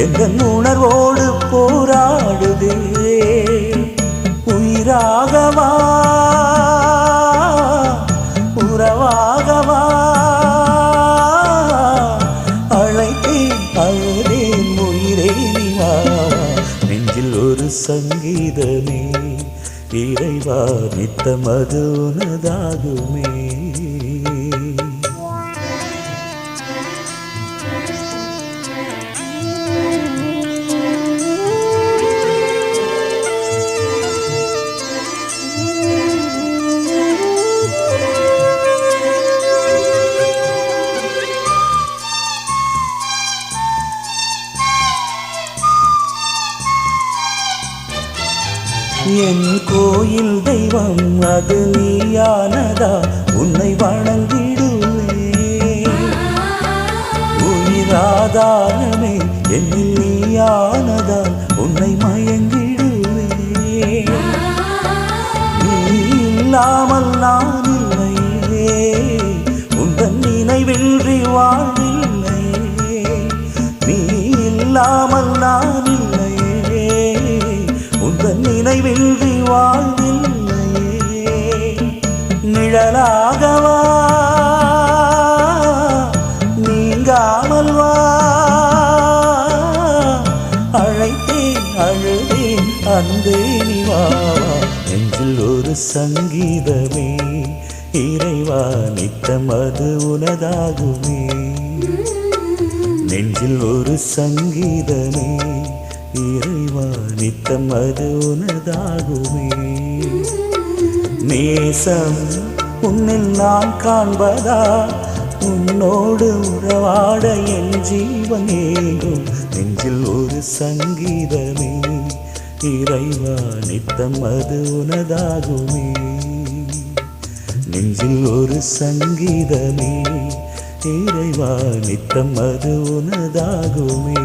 எந்த உணர்வோடு போராடுதே. உயிராகவா? உறவாகவா? அழைத்தேன் அழுதேன் உயிரே நெஞ்சில் ஒரு சங்கீதமே இறைவா நித்தம் உனதாகுமே. என் கோயில் தெய்வம் அது நீயானதா? உன்னை வணங்கிடுவே உயிராதாரமே என்னில் நீயானதா? உன்னை மயங்கிடுவே நீ இல்லாமல் நான் இல்லையே. உந்தன் நினைவின்றி வாழ்வில்லையே நீ இல்லாமல் நான் நினைவின்றி வாழ்வில்லையே. நிழலாகவா? நீங்காமல் வா. அழைத்தேன் அழுதேன் அன்பே நீ வா வா. நெஞ்சில் ஒரு சங்கீதமே இறைவா நித்தம் அது உனதாகுமே. நெஞ்சில் ஒரு சங்கீதமே இறைவா நித்தம் அது உனதாகுமே. நேசம் உன்னில் நான் காண்பதா? உன்னோடு உறவாட என் ஜீவன் ஏங்கும் நெஞ்சில் ஒரு சங்கீதமே. இறைவா நித்தம் அது உனதாகுமே. நெஞ்சில் ஒரு சங்கீதமே. இறைவா நித்தம் அது உனதாகுமே.